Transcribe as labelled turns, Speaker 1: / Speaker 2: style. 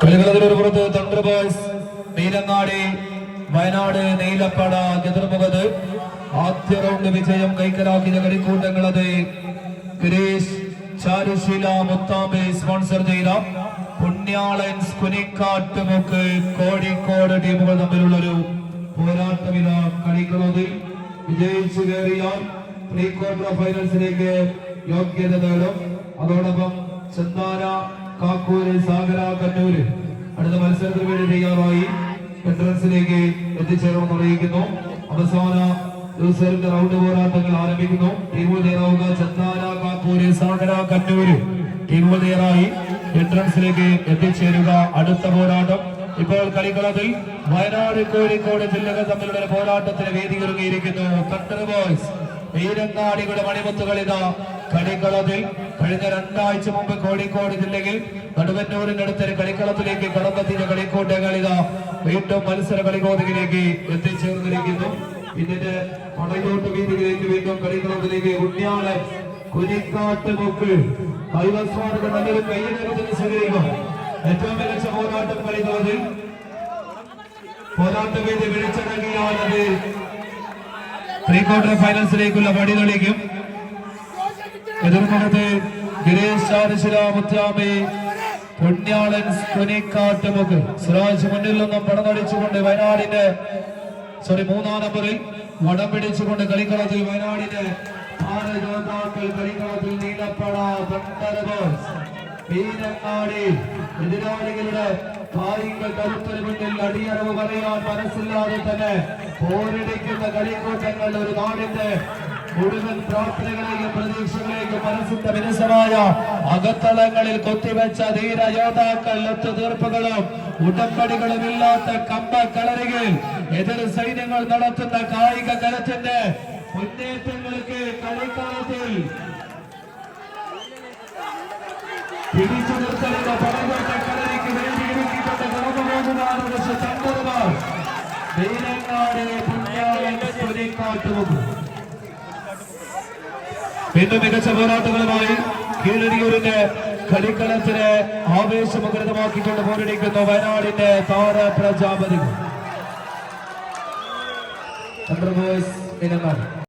Speaker 1: കളികളതിലൊരു പുറത്ത് thunder boys Neelangadi Wayanad നീലപ്പട എതിർമുഖത് ആദ്യ റൗണ്ട് വിജയം കൈക്കലാക്കിയ കളിക്കൂട്ടങ്ങളത് ഗിരീഷ് ചാരുശീല മുത്താമ്പെ സ്പോൺസർ ചെയ്ത പുണ്യാളൻസ് കുനിക്കാട്ടുമുക്ക് കോഴിക്കോട് ടീമുകൾ തമ്മിലുള്ളൊരു പോരാട്ടമിത കളികളതിൽ വിജയിച്ചു കയറിയാൽ പ്രീ ക്വാർട്ടർ ഫൈനൽസിലേക്ക് യോഗ്യത നേടും. അതോടൊപ്പം ചെന്താന കാക്കൂര് സാഗര കണ്ണൂര്. അടുത്ത മത്സരത്തിന് വേണ്ടി തയ്യാറായി. എൻട്രൻസിലേക്ക് എത്തിച്ചേർന്ന് അറിയിക്കുന്നു. അവസാന ദിവസത്തിന്റെ റൗണ്ട് പോരാട്ടങ്ങൾ ആരംഭിക്കുന്നു. ടീമുകൾ തയ്യാറാവുക. ചന്ദാര കാക്കൂര് സാഗര കണ്ണൂര്. ടീമുകൾ തയ്യാറായി. എൻട്രൻസിലേക്ക് എത്തിച്ചേരുക. അടുത്ത പോരാട്ടം. ഇപ്പോൾ കളിക്കളത്തിൽ വയനാട് കോഴിക്കോട് ജില്ലകൾ തമ്മിലുള്ള പോരാട്ടത്തിന് വേദി ഒരുങ്ങിയിരിക്കുന്നു കട്ടർ ബോയ്സ്. വീരങ്ങാടികളുടെ ഇതാ. കളിക്കളത്തിൽ കഴിഞ്ഞ രണ്ടാഴ്ച മുമ്പ് കോഴിക്കോട് ജില്ലയിൽ നടുവന്നൂരിനടുത്തൊരു കളിക്കളത്തിലേക്ക് കടന്നെത്തിയ കളിക്കൂട്ടങ്ങൾ ഇതാ വീണ്ടും മത്സര കളിക്കോതിലേക്ക് എത്തിച്ചേർന്നിരിക്കുന്നു. ഇതിന്റെ പടയോട്ട് വീതിയിലേക്ക് വീണ്ടും കളിക്കളത്തിലേക്ക് ഉണ്ണിയാൾ കുനിക്കാട്ട് മുക്ക് കൈവസ്വാടുകൾ നല്ലൊരു സ്വീകരിക്കും ഏറ്റവും മികച്ച പോരാട്ടം കളിക്കളത്തിൽ. പോരാട്ട വീതി വിളിച്ചിറങ്ങിയാൽ അത് പ്രീ ക്വാർട്ടർ ഫൈനൽസിലേക്കുള്ള പടി തെളിക്കും എതിർമുഖത്ത് ഗിരീഷ് ചാരശില മുത്യാമി പുണ്യാളൻ കുനിക്കാട്ടുമുക്ക് സിറാജ് മുന്നിൽ നിന്നും പടനടിച്ചുകൊണ്ട് വയനാടിന്റെ സോറി മൂന്നാം നമ്പറിൽ വടം പിടിച്ചുകൊണ്ട് കളിക്കളത്തിൽ വയനാടിന്റെ ആറ് ജോതാക്കൾ കളിക്കളത്തിൽ നീലപ്പട ബോയ്സ് എതിരാളികളുടെ കായിക കരുത്തിന് മുന്നിൽ അടിയറവ് പറയാൻ മനസ്സില്ലാതെ തന്നെ പോരടിക്കുന്ന കളിക്കൂട്ടങ്ങൾ ഒരു നാടിന്റെ മുഴുവൻ പ്രാർത്ഥനകളെയും പ്രതീക്ഷകളെയും മനസ്സിന്റെ വിരസമായ അകത്തളങ്ങളിൽ കൊത്തിവെച്ച ധീര യോദ്ധാക്കൾ ഒത്തുതീർപ്പുകളും ഉടമ്പടികളും ഇല്ലാത്ത കമ്പ കളരികൾ എതിർ സൈന്യങ്ങൾ നടത്തുന്ന കായിക കരത്തിന്റെ മുന്നേറ്റങ്ങൾക്ക് കളിക്കളത്തിൽ പിടിച്ചു നിർത്തലിന്റെ പടകോട്ട കളരിക്ക് വേണ്ടി ഒരുക്കിക്കൊണ്ട് കടന്നു പോകുന്നതാണ് പക്ഷെ പുലിക്കാട്ടുമുഖം വീണ്ടും മികച്ച പോരാട്ടങ്ങളുമായി കീഴരിയൂരിന്റെ കളിക്കളത്തിന് ആവേശമുഖരിതമാക്കിക്കൊണ്ട് പോരടിക്കുന്നു വയനാടിന്റെ താര പ്രജാപതി ചന്ദ്രബോയ്സ് ഇനങ്ങൾ.